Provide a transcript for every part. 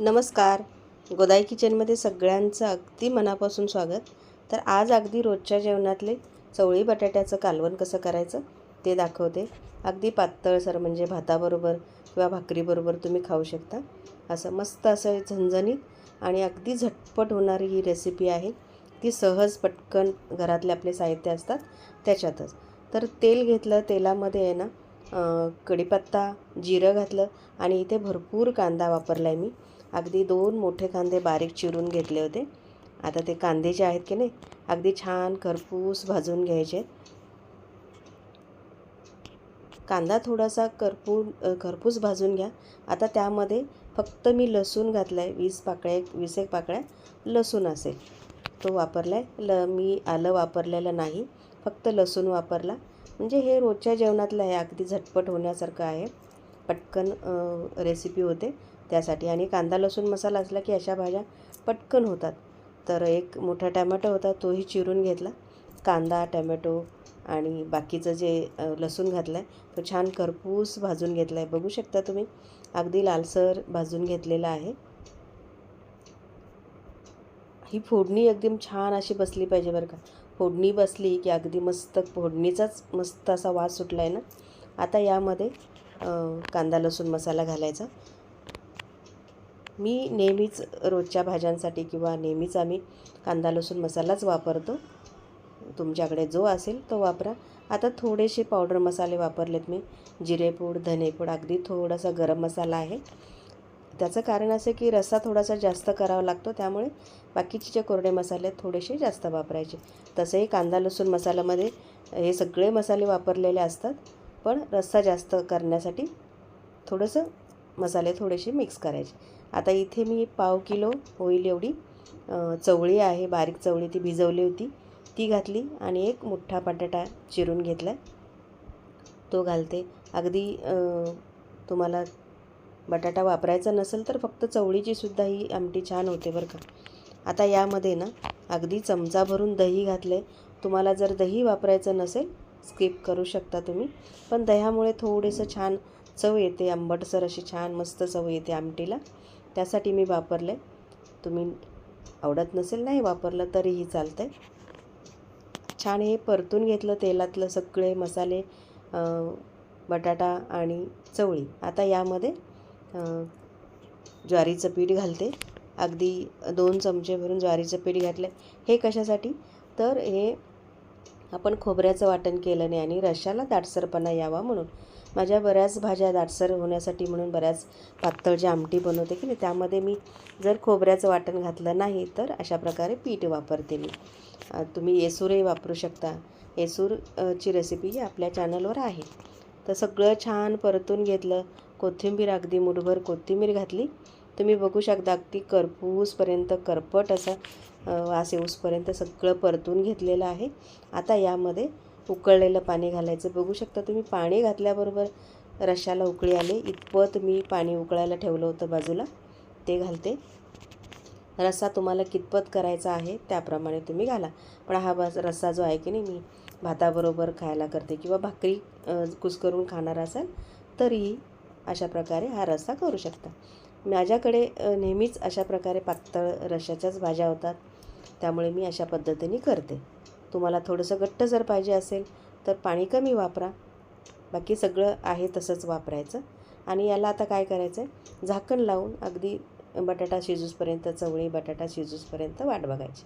नमस्कार. गोदाई किचनमध्ये सगळ्यांचं अगदी मनापासून स्वागत. तर आज अगदी रोजच्या जेवणातले चवळी बटाट्याचं कालवण कसं करायचं ते दाखवते. अगदी पातळसर म्हणजे भाताबरोबर किंवा भाकरीबरोबर तुम्ही खाऊ शकता. असं मस्त असं झणझणीत आणि अगदी झटपट होणारी ही रेसिपी आहे. ती सहज पटकन घरातले आपले साहित्य असतात त्याच्यातच. तर तेल घेतलं तेलामध्ये आहे ना कढीपत्ता जिरं घातलं आणि इथे भरपूर कांदा वापरला आहे मी. अगदी दोन मोठे कांदे बारीक चिरून घेतले होते. आता ते कांदे जे आहेत की नाही अगदी छान खरपूस भाजून घ्यायचे कांदा थोडासा करपू खरपूस भाजून घ्या. आता त्यामध्ये फक्त मी लसूण घातला आहे वीस पाकळ्या वीस एक पाकळ्या लसूण असेल. तो वापरला आहे ल मी आलं वापरलेलं नाही फक्त लसूण वापरला. म्हणजे हे रोजच्या जेवणातलं आहे अगदी झटपट होण्यासारखं आहे. पटकन रेसिपी होते. त्यासाठी. आणि कांदा लसूण मसाला असला की अशा भाज्या पटकन होतात. तर एक मोठा टॅमॅटो होता तोही चिरून घेतला. कांदा टॅमॅटो आणि बाकीचं जे लसूण घातलं आहे तो छान करपूस भाजून घेतला आहे बघू शकता तुम्ही अगदी लालसर भाजून घेतलेला आहे. ही फोडणी एकदम छान अशी बसली पाहिजे बरं का. फोडणी बसली की अगदी मस्त फोडणीचाच मस्त असा वास सुटला आहे ना. आता यामध्ये कांदा लसूण मसाला घालायचा. मी नेहमीच रोजच्या भाज्यांसाठी किंवा नेहमीच आम्ही कांदा लसूण मसालाच वापरतो. तुमच्याकडे जो असेल तो वापरा. आता थोडेसे पावडर मसाले वापरलेत मी. जिरेपूड धनेपूड अगदी थोडासा गरम मसाला आहे. त्याचं कारण असं की रस्सा थोडासा जास्त करावा लागतो. त्यामुळे बाकीचे जे कोरडे मसाले थोडेसे जास्त वापरायचे. तसंही कांदा लसूण मसाल्यामध्ये हे सगळे मसाले वापरलेले असतात. पण रस्सा जास्त करण्यासाठी थोडंसं मसाले थोडेसे मिक्स करायचे. आता इथे मी पाव किलो होईल एवढी. चवळी आहे बारीक चवळी ती भिजवली होती. ती घातली आणि एक मोठा बटाटा चिरून घेतला. तो घालते. अगदी तुम्हाला बटाटा वापरायचा नसेल तर फक्त चवळीची सुद्धा ही आमटी छान होते बरं का. आता यामध्ये ना अगदी चमचा भरून दही घातलं आहे तुम्हाला जर दही वापरायचं नसेल स्किप करू शकता तुम्ही. पण दह्यामुळे थोडेसं छान चव येते. आंबटसर अशी छान मस्त चव येते आमटीला. त्यासाठी मी वापरले तुम्ही आवडत नसेल नाही वापरलं तरीही चालतं आहे छान हे परतून घेतलं तेलातलं सगळे मसाले बटाटा आणि चवळी. आता यामध्ये ज्वारीचं पीठ घालते. अगदी दोन चमचे भरून ज्वारीचं पीठ घातलं हे कशासाठी? तर हे आपण खोबऱ्याचं वाटण केलं नाही आणि रशाला दाटसरपणा यावा म्हणून. माझ्या बऱ्याच भाज्या दाटसर होण्यासाठी म्हणून बऱ्याच पातळ जी आमटी बनवते की नाही त्यामध्ये मी जर खोबऱ्याचं वाटण घातलं नाही तर अशा प्रकारे पीठ वापरते मी. तुम्ही येसूरही वापरू शकता. येसूर ची रेसिपी ही आपल्या चॅनलवर आहे. तर सगळं छान परतून घेतलं. कोथिंबीर अगदी मुठभर कोथिंबीर घातली. तुम्ही बघू शकता अगदी करपूसपर्यंत करपट असा वास येऊसपर्यंत सगळं परतून घेतलेलं आहे. आता यामध्ये उकळलेलं पाणी घालायचं. बघू शकता तुम्ही पाणी घातल्याबरोबर रशाला उकळी आले. इतपत मी पाणी उकळायला ठेवलं होतं बाजूला. ते घालते. रस्सा तुम्हाला कितपत करायचा आहे त्याप्रमाणे तुम्ही घाला. पण हा बस रस्सा जो आहे की नाही मी भाताबरोबर खायला करते किंवा भाकरी कुसकरून कुस्करून खाणार असाल तरीही अशा प्रकारे हा रस्सा करू शकता. माझ्याकडे नेहमीच अशा प्रकारे पातळ रशाच्याच भाज्या होतात. त्यामुळे मी अशा पद्धतीने करते. तुम्हाला थोडंसं घट्ट जर पाहिजे असेल तर पाणी कमी वापरा. बाकी सगळं आहे तसंच वापरायचं. आणि याला आता काय करायचं आहे झाकण लावून अगदी बटाटा शिजूसपर्यंत चवळी बटाटा शिजूसपर्यंत वाट बघायची.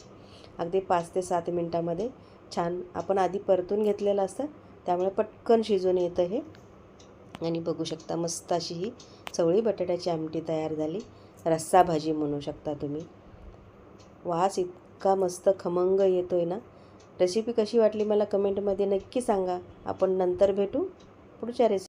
अगदी पाच ते सात मिनटामध्ये छान आपण आधी परतून घेतलेलं असतं त्यामुळे पटकन शिजून येतं हे. आणि बघू शकता मस्त अशी ही चवळी बटाट्याची आमटी तयार झाली. रस्सा भाजी म्हणू शकता तुम्ही. वास इतका मस्त खमंग येतो आहे ना? रेसिपी कशी वाटली मला कमेंटमध्ये नक्की सांगा. आपण नंतर भेटू. पुढच्या रेसिपी